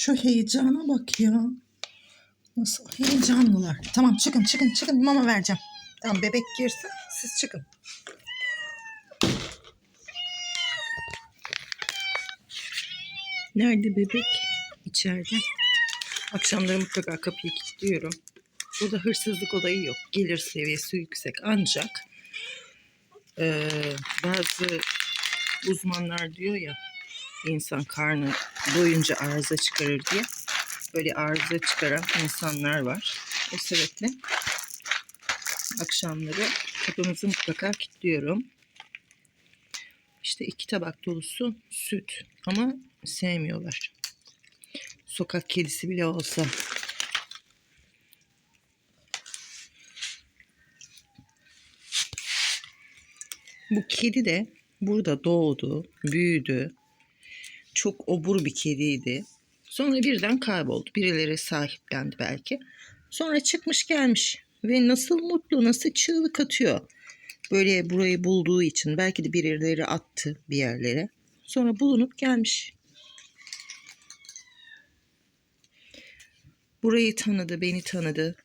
Şu heyecana bak ya. Nasıl heyecanlılar. Tamam çıkın çıkın çıkın mama vereceğim. Tamam bebek girsin siz çıkın. Nerede bebek? İçeride. Akşamları mutlaka kapıyı kilitliyorum. Burada hırsızlık olayı yok. Gelir seviyesi yüksek. Ancak eee, bazı uzmanlar diyor ya insan karnı doyunca arıza çıkarır diye. Böyle arıza çıkaran insanlar var. O sebeple akşamları kapımızı mutlaka kilitliyorum. İşte iki tabak dolusu süt ama sevmiyorlar. Sokak kedisi bile olsa. Bu kedi de burada doğdu, büyüdü. Çok obur bir kediydi. Sonra birden kayboldu. Birileri sahiplendi belki. Sonra çıkmış gelmiş. Ve nasıl mutlu, nasıl çığlık atıyor. Böyle burayı bulduğu için belki de birileri attı bir yerlere. Sonra bulunup gelmiş. Burayı tanıdı, beni tanıdı.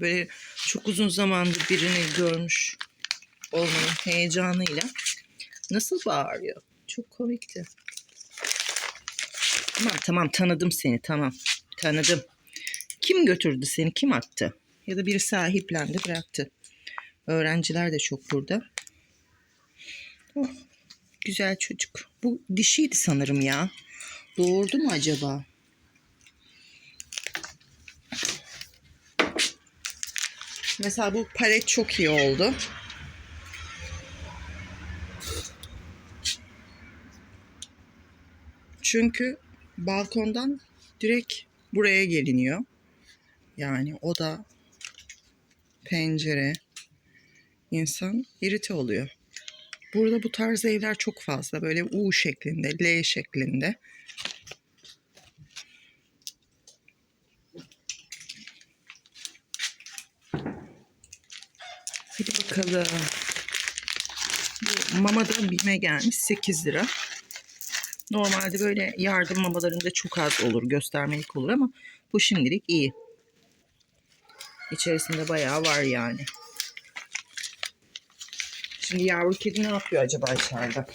Böyle çok uzun zamandır birini görmüş olmanın heyecanıyla nasıl bağırıyor. Çok komikti. Tamam tamam tanıdım seni tamam. Tanıdım. Kim götürdü seni? Kim attı? Ya da biri sahiplendi bıraktı. Öğrenciler de çok burada. Oh, güzel çocuk. Bu dişiydi sanırım ya. Doğurdu mu acaba? Mesela bu palet çok iyi oldu. Çünkü balkondan direkt buraya geliniyor. Yani o da pencere insan irite oluyor. Burada bu tarz evler çok fazla. Böyle U şeklinde, L şeklinde. Hadi bakalım. Bu mama da bime gelmiş 8 lira. Normalde böyle yardım mamalarında çok az olur, göstermelik olur ama bu şimdilik iyi. İçerisinde bayağı var yani. Şimdi yavru kedi ne yapıyor acaba içeride?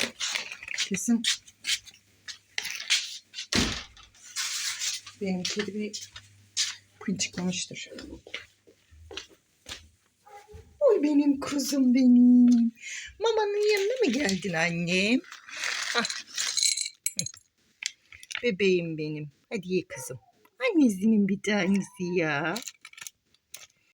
Kesin benim kedi bir pinçiklamıştır. Oy benim kızım benim. Mamanın yanına mı geldin annem? Ah. Bebeğim benim. Hadi ye kızım. Annesinin bir tanesi ya.